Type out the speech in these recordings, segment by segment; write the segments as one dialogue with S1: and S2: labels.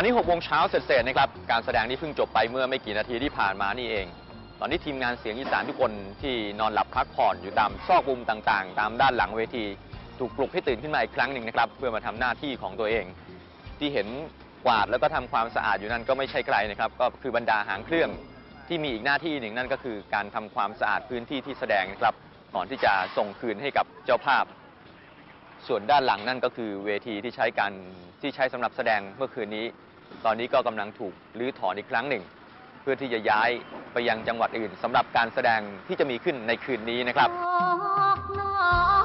S1: ตอนนี้6โมงเช้าเสร็จๆนะครับ การแสดงนี้เพิ่งจบไปเมื่อไม่กี่นาทีที่ผ่านมานี่เอง ตอนนี้ทีมงานเสียงอีสานทุกคนที่นอนหลับพักผ่อนอยู่ตามซอกมุมต่างๆ ตามด้านหลังเวที ถูกปลุกให้ตื่นขึ้นมาอีกครั้งหนึ่งนะครับ เพื่อมาทำหน้าที่ของตัวเอง ที่เห็นกวาดแล้วก็ทำความสะอาดอยู่นั่นก็ไม่ใช่ใครนะครับ ก็คือบรรดาหางเครื่องที่มีอีกหน้าที่หนึ่งนั่นก็คือการทำความสะอาดพื้นที่ที่แสดงนะครับ ก่อนที่จะส่งคืนให้กับเจ้าภาพ ส่วนด้านหลังนั่นก็คือเวทีที่ใช้การที่ใช้สำหรับแสดงเมื่อคืนนี้ ตอนนี้ก็กำลังถูกรื้อถอนอีกครั้งหนึ่ง เพื่อที่จะย้ายไปยังจังหวัดอื่นสำหรับการแสดงที่จะมีขึ้นในคืนนี้นะครับ
S2: ออกน้อง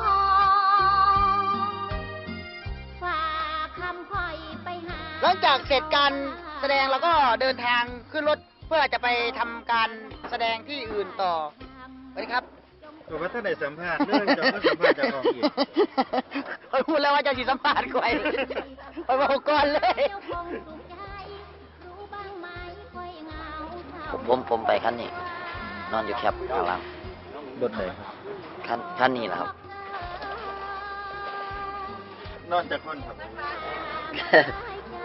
S2: ฝากคำคอยไปหา
S3: หลังจากเสร็จการแสดงเราก็เดินทางขึ้นรถเพื่อจะไปทำการแสดงที่อื่นต่อสวัสดีครับ
S4: ก็ว่าท่านได้สัมภาษณ์เรื่องจะก็สัมภาษณ์จากออกอีก
S3: คอยพูดแล้วว่าจะสีสัมภาษณ์คอยคอยบอกก่อนเลย
S5: ผมผมผมไปคันนี้ นอนอยู่แคปข้างล่าง
S4: รถไหน
S5: คันคันนี้แหละครับ
S4: นอนจากคนครับ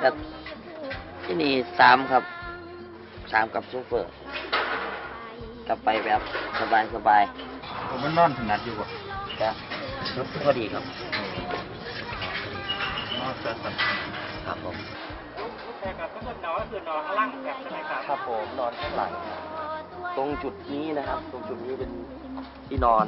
S5: แบบที่นี่สามครับสามกับโซเฟอร์กลับไปแบบสบายสบาย
S4: ผมมันนอนถนัดอยู่บ่
S5: ๆก็พอดีครับ
S4: นอนจะสัม
S5: ครับผม
S1: ครับผมนอนข้างหลัง
S5: ตรงจุดนี้นะครับ ตรงจุดนี้เป็นที่นอน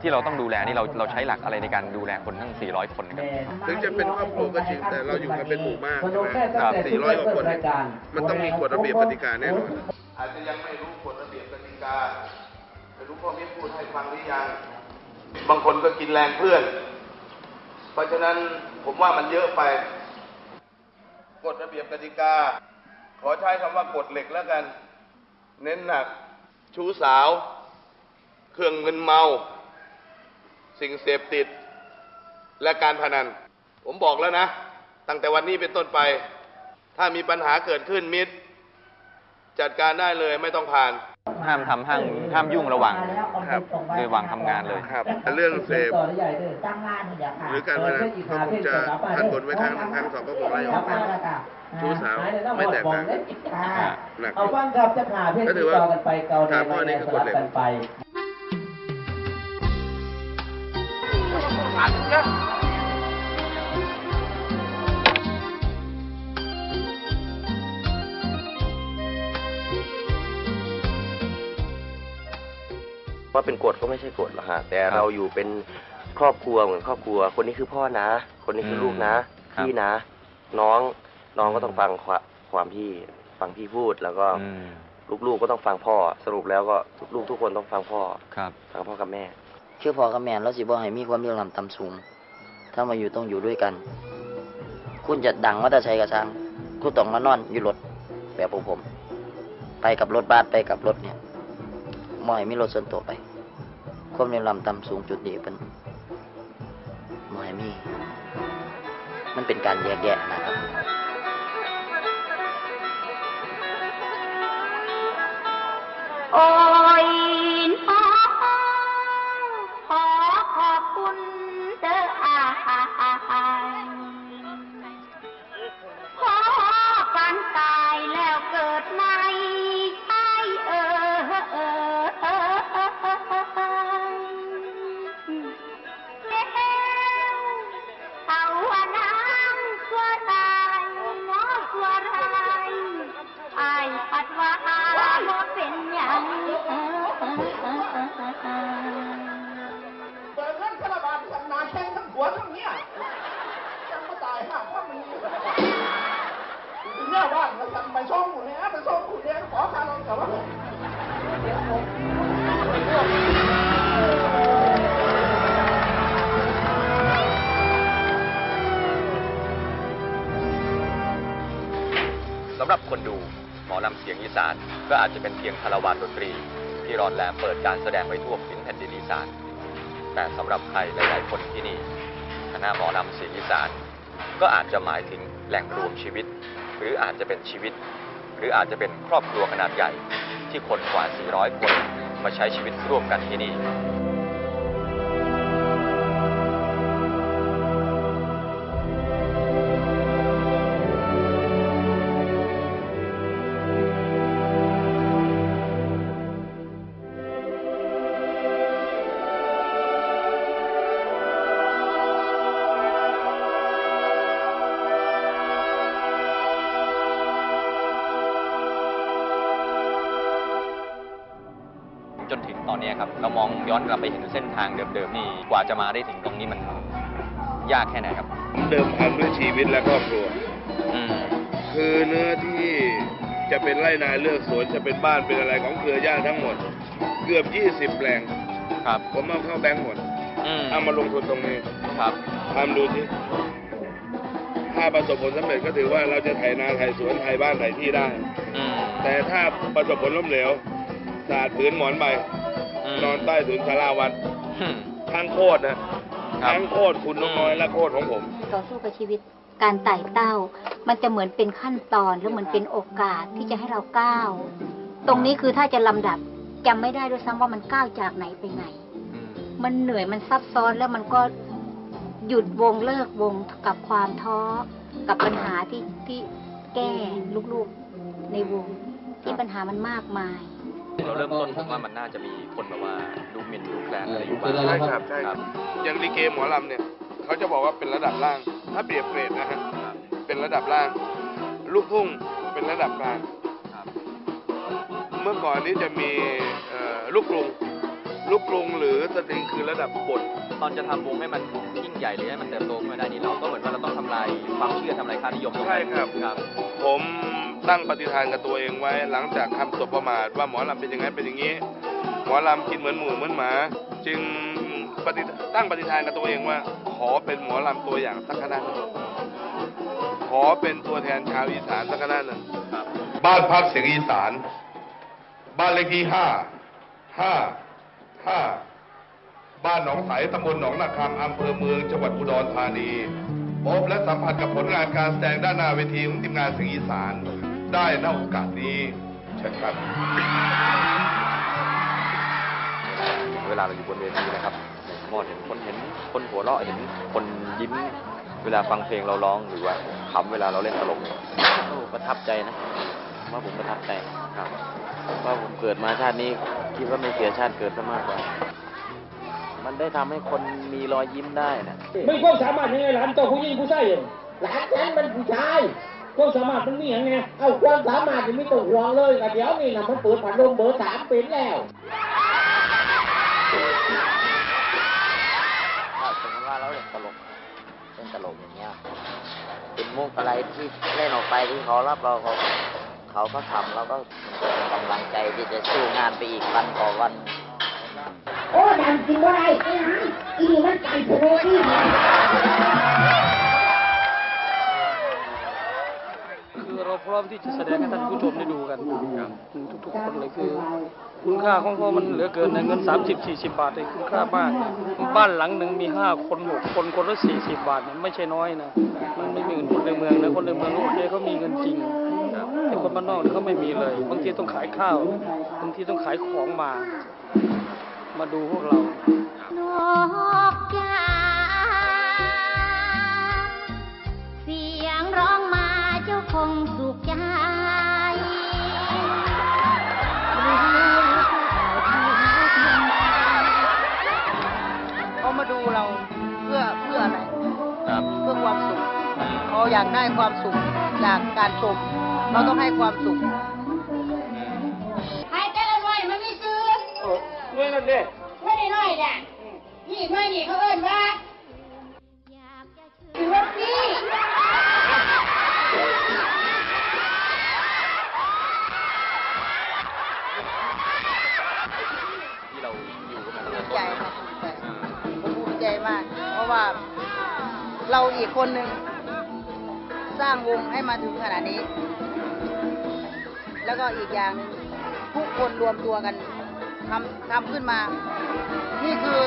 S1: ที่เราต้องดูแลนี่เราเราใช้หลักอะไรในการดูแลคนทั้ง 400 คนนะครับ
S6: ถึงจะเป็นครอบครัวก็จริงแต่เราอยู่กันเป็นหมู่มาก
S7: พน
S6: ใช่
S7: ม
S6: ไหม
S7: ได้ตั้งแต่
S6: สี่ร้อยกว่าคน
S7: รายการ
S6: มันต้องมีกฎระเบียบกติกาแน่นอน อาจจะยังไม่รู้กฎระเบียบกติกาไม่รู้พ่อแม่พูดให้ฟังหรือยัง บางคนก็กินแรงเพื่อน เพราะฉะนั้นผมว่ามันเยอะไป กฎระเบียบกติกา ขอใช้คำว่ากฎเหล็กแล้วกัน เน้นหนัก ชู้สาว เครื่องเงินเมา สิ่งเสพติด และการพนัน ผมบอกแล้วนะ ตั้งแต่วันนี้เป็นต้นไป ถ้ามีปัญหาเกิดขึ้นมิตร จัดการได้เลยไม่ต้องผ่าน
S1: ห้ามทำห้ามห้ามยุ่งระหว่าง
S6: ครับ
S1: ระหว่างทำงานเลย
S6: ครับ เรื่องเสพ
S7: ต่อได้ใหญ่เลยตั้งงานอย่าขาด
S6: หรือการพนันก็คงจะทันบนไว้ครั้งหนึ่งครั้งสองก็คงไล่ออกไปชู้สาวไม่แตกต่างกันหนักอ
S7: เอา
S6: ยู่
S7: ฟังครับจะขาเพศ
S6: ก็ถื
S7: ติ
S6: อ
S7: ด
S6: ว่า
S7: ต่อกันไปเกา
S6: ถามว่านี่คือกฎเห ล็ก
S7: กันไป
S5: ว่าเป็นกฎก็ไม่ใช่กฎหรอกฮะแต่เราอยู่เป็นครอบครัวเหมือนครอบครัว คนนี้คือพ่อนะ คนนี้คือลูกนะครับพี่นะ น้องน้องก็ต้องฟังความความพี่ฟังพี่พูดแล้วก็
S1: อืม
S5: ลูกๆก็ต้องฟังพ่อ สรุปแล้วก็ลูกๆทุกคนต้องฟังพ่อ
S1: ครับ
S5: ฟังพ่อกับแม่ ชื่อพ่อกับแม่แล้วสิบ่ให้มีความเรื่องลำต่ำสูง ถ้ามาอยู่ต้องอยู่ด้วยกัน คุณจะดังว่าจะใช้กระชังคุณต้องมานอนอยู่รถแบบผม ไปกับรถบัสไปกับรถเนี่ยมอยมีรถส่วนตัวไป ความเร็วลำต่ำสูงจุดนี้เป็นมอยมี มันเป็นการแยกแยะนะครับ
S2: โอ้ ดว่าบ่เป็นหยัง
S3: เปิดเงินคาราบาลสันนาแข่งทั้งหัวทั้งเนี้ยจังมาตายห้าพ่อมีเนี่ยว่างแล้วสั่งไปส่องคุณเนี่ยไปส่งคุณเนี่ยขอคารถกับว่า
S1: สำหรับคนดู หมอลำเสียงอีสาน ก็อาจจะเป็นเพียงคาราวานดนตรี ที่รอนแรมเปิดการแสดงไว้ทั่วพื้นแผ่นดินอีสาน แต่สำหรับใครหลายๆคนที่นี่คณะหมอลำเสียงอีสาน ก็อาจจะหมายถึงแหล่งรวมชีวิต หรืออาจจะเป็นชีวิต หรืออาจจะเป็นครอบครัวขนาดใหญ่ ที่คนกว่า 400 คนมาใช้ชีวิตร่วมกันที่นี่ จนถึงตอนนี้ครับเรามองย้อนกลับไปเห็นเส้นทางเดิมๆนี่กว่าจะมาได้ถึงตรงนี้มันยากแค่ไหนครับ
S6: เดิมพันด้วยชีวิตและครอบครัว
S1: อืม
S6: คือเนื้อที่จะเป็นไร่นาเลือกสวนจะเป็นบ้านเป็นอะไรของเครือญาติทั้งหมด เกือบ 20แปลง
S1: ครับ
S6: ผมเอาเข้าแบงก์หมด
S1: อืม
S6: เอามาลงทุนตรงนี้
S1: ครับ
S6: ทำดูสิถ้าประสบผลสำเร็จก็ถือว่าเราจะไถนาไถสวนไถบ้านไถที่ได้
S1: อืม
S6: แต่ถ้าประสบผลล้มเหลวสาดผืนหมอนใบ
S1: ม
S6: นอนใต้ถุนศาลาวัด
S1: อืม
S6: ทั้งโคตรนะ
S1: ครับ
S6: ทั้งโคตรคุณนกน้อยและโคตรของผม
S2: ต่อสู้กับชีวิตการไต่เต้า มันจะเหมือนเป็นขั้นตอนแล้วเหมือนเป็นโอกาสที่จะให้เราก้าว ตรงนี้คือถ้าจะลำดับจำไม่ได้ด้วยซ้ำว่ามันก้าวจากไหนไปไหน
S1: อืม
S2: มันเหนื่อยมันซับซ้อนแล้วมันก็หยุดวงเลิกวงกับความท้อกับปัญหาที่ที่แก้ลูกๆในวงที่ปัญหามันมากมาย
S1: เราเริ่มต้นผมว่ามันน่าจะมีคนแบบว่าดูหมิ่นดูแคลนอะไรอยู่บ้าง
S6: ใช่ครับใช่ครับอย่างลิเกหมอลำเนี่ยเขาจะบอกว่าเป็นระดับล่าง ถ้าเปรียบเกรดนะฮะ
S1: ครับ
S6: เป็นระดับล่าง ลูกทุ่งเป็นระดับกลาง
S1: ครับ
S6: เมื่อก่อนนี้จะมีเอ่อลูกกรุงลูกกรุงหรือสตริงคือระดับบท
S1: ตอนจะทำวงให้มันยิ่งใหญ่หรือให้มันเติบโตขึ้นมาได้นี่เราก็เหมือนว่าเราต้องทำลายความเชื่อทำลายค่านิยมตงนั้น
S6: ใช่ครับ
S1: ครับ
S6: ผม ตั้งปฏิฐานกับตัวเองไว้ หลังจากคำสบประมาทว่าหมอลำเป็นอย่างนั้นเป็นอย่างนี้ หมอลำกินเหมือนหมูเหมือนหมา จึงปฏิตั้งปฏิฐานกับตัวเองว่า ขอเป็นหมอลำตัวอย่างสักคณะหนึ่งขอเป็นตัวแทนชาวอีสานสักคณะหนึ่ง
S1: บ
S6: บ้านพักเสียงอีสาน บ้านเลขที่ห้าห้าห้าบ้านหนองใสตำบลหนองนาคำอำเภอเมืองจังหวัดอุดรธานีพบและสัมผัสกับผลงานการแสดงด้านหน้าเวทีของทีมงานเสียงอีสาน ได้ณโอกาสนี้เชิญครับ
S1: เวลาเราอยู่บนเวทีนะครับมองเห็นคนเห็นคนหัวเราะเห็นคนยิ้ม เวลาฟังเพลงเราร้องหรือว่าขำเวลาเราเล่นตลกเนี่ย
S5: โอ้ประทับใจนะว่าผมประทับใจ
S1: ครับ
S5: ว่าผมเกิดมาชาตินี้คิดว่าไม่เสียชาติเกิดซะมากกว่า มันได้ทำให้คนมีรอยยิ้มได้นะ
S7: ไม่ความสามารถยังไงหลานตัวผู้หญิงผู้ชายเองหลานฉันมันผู้ชาย ความสามารถมันมีอย่างไงเอาความสามารถยังไม่ต้องห่วงเลยกับเดี๋ยวนี่นะมันเปิดผัดลมเบอร์สามเป็นแล้ว
S5: ถ้าสมมติว่าเราเล่นตลกเล่นตลกอย่างเงี้ยเป็นมุกอะไรที่เล่นออกไปที่เขารับเราเขาเขาก็ทำเราก็เป็นกำลังใจที่จะสู้งานไปอีกวันต่อวัน
S7: โอ้ดันจริงว่าไรไอ้หางอีนี่มันไก่โผล่ที่
S8: คือเรา ร้อมที่จะแสดงให้ท่านผู้ชมได้ดูกันทุกๆคนเลยคือ คุณค่าของเขามันเหลือเกินในเงิน 30 40 บาทเลยคุณค่ามาก บ้านหลังหนึ่งมี 5 คน 6 คนคนละ40 บาทเนี่ยไม่ใช่น้อยนะมันไม่เหมือนคนในเมืองนะคนในเมืองโอเคเขามีเงินจริงแต่คนบ้านนอกเขาไม่มีเลยบางทีต้องขายข้าวบางทีต้องขายของมา มาดูพวกเรา
S2: อยา
S3: กได้ความสุขจากการชมเราต้องให้ความสุข
S2: ให้แต่ละหน่วยมันมีซื้อ
S7: เมื่อนั้นเนี่ย
S2: ไม่ได้น้อยเนี่ยนี่หน่วยนี่เขาเอิ้นว่าคือรถพี่
S1: ที่เราอยู่กันมาตั้ง
S3: ภู
S1: แต่
S3: มิ
S1: ต้
S3: ใจ
S1: น
S3: ครับภูมิใจ
S1: อ่า
S3: ผมภูมิใจมาก เพราะว่าเราอีกคนหนึ่ง สร้างวงให้มาถึงขนาดนี้ แล้วก็อีกอย่างหนึ่งทุกคนรวมตัวกันทำทำขึ้นมา นี่คือ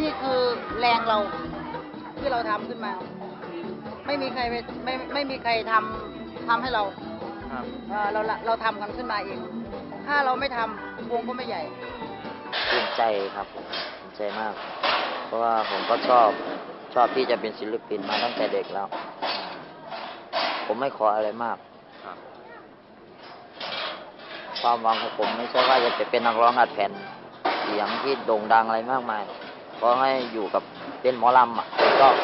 S3: นี่คือแรงเราที่เราทำขึ้นมา ไม่มีใครไปไม่ไม่มีใครทำทำให้เรา
S1: ครับ
S3: เอ่อเราเราทำกันขึ้นมาเอง ถ้าเราไม่ทำวงก็ไม่ใหญ่
S5: ภูมิใจครับผมภูมิใจมาก เพราะว่าผมก็ชอบชอบที่จะเป็นศิลปินมาตั้งแต่เด็กแล้ว ผมไม่ขออะไรมาก
S1: ครับ
S5: ความหวังของผมไม่ใช่ว่าจะเป็นนักร้องอัดแผ่นเสียงที่โด่งดังอะไรมากมายขอให้อยู่กับเป็นหมอลำอะชอบ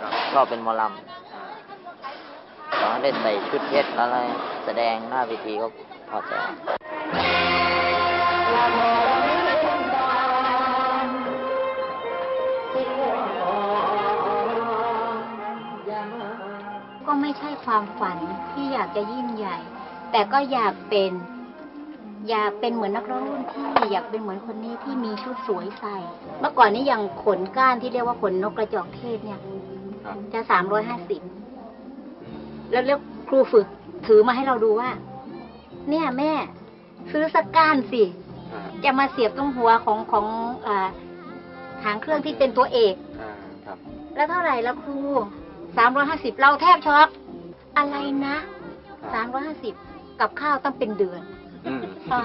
S1: ครับ
S5: ชอบเป็นหมอลำขอให้ได้ใส่ชุดเพชรอะไร แสดงหน้าเวทีก็พอใจ
S2: ไม่ใช่ความฝันที่อยากจะยิ่งใหญ่ แต่ก็อยากเป็น อยากเป็นเหมือนนักร้องรุ่นพี่อยากเป็นเหมือนคนนี้ที่มีชุดสวยใส่ เมื่อก่อนนี้ยังขนก้านที่เรียกว่าขนนกกระจอกเทศเนี่ย
S1: ครับ
S2: จะสามร้อยห้าสิบแล้วแล้วครูฝึกถือมาให้เราดูว่า เนี่ยแม่ ซื้อสักก้านสิ
S1: อ่า
S2: จะมาเสียบตรงหัวของของอาหางเครื่องที่เป็นตัวเอก
S1: อ่าครับ
S2: แล้วเท่าไหร่แล้วครู สามร้อยห้าสิบเราแทบช็อกอะไรนะสามร้อยห้าสิบกับข้าวต้องเป็นเดือน
S1: อืม
S2: อ่า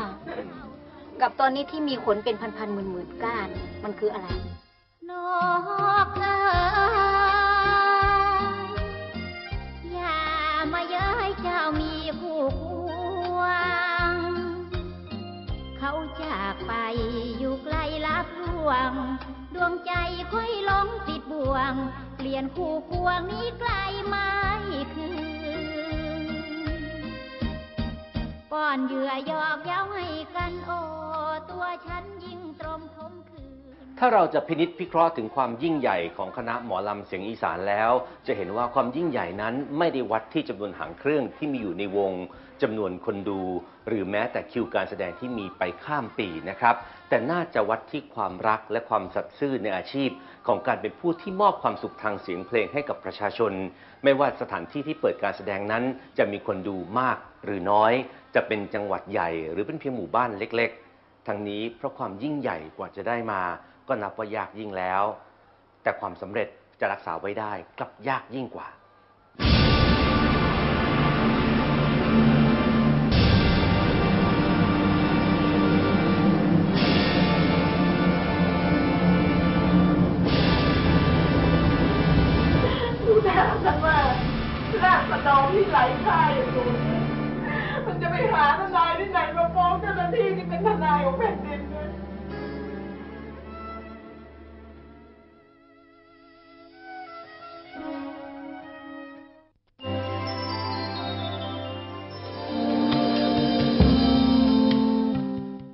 S2: กับตอนนี้ที่มีขนเป็นพันๆหมื่นๆก้าน มันคืออะไร นกเอ๋ยอย่ามาเย้ยเจ้ามีคู่ควง เขาจากไปอยู่ไกลลับลวง ดวงใจค่อยหลงติดบ่วง เปลี่ยนคู่ควงนี้ไกลไม่คืนป้อนเหยื่อหยอกเย้าให้กันโอ ตัวฉันยิ่งตรมคมคืน
S9: ถ้าเราจะพินิษพิเคราะห์ถึงความยิ่งใหญ่ของคณะหมอลำเสียงอีสานแล้ว จะเห็นว่าความยิ่งใหญ่นั้นไม่ได้วัดที่จำนวนหางเครื่องที่มีอยู่ในวงจำนวนคนดู หรือแม้แต่คิวการแสดงที่มีไปข้ามปีนะครับ แต่น่าจะวัดที่ความรักและความสัตย์ซื่อในอาชีพ ของการเป็นผู้ที่มอบความสุขทางเสียงเพลงให้กับประชาชน ไม่ว่าสถานที่ที่เปิดการแสดงนั้น จะมีคนดูมากหรือน้อย จะเป็นจังหวัดใหญ่ หรือเป็นเพียงหมู่บ้านเล็กๆ ทั้งนี้เพราะความยิ่งใหญ่กว่าจะได้มา ก็นับว่ายากยิ่งแล้ว แต่ความสำเร็จจะรักษาไว้ได้กลับยากยิ่งกว่า
S10: ฉันว่ารานอรที่ไร้ค่าอย่างนูนมันจะไปหาทนายที่ไหนมาฟ้องเจ้าหน้าที่ที่เป็นทนายของแผ่นดิน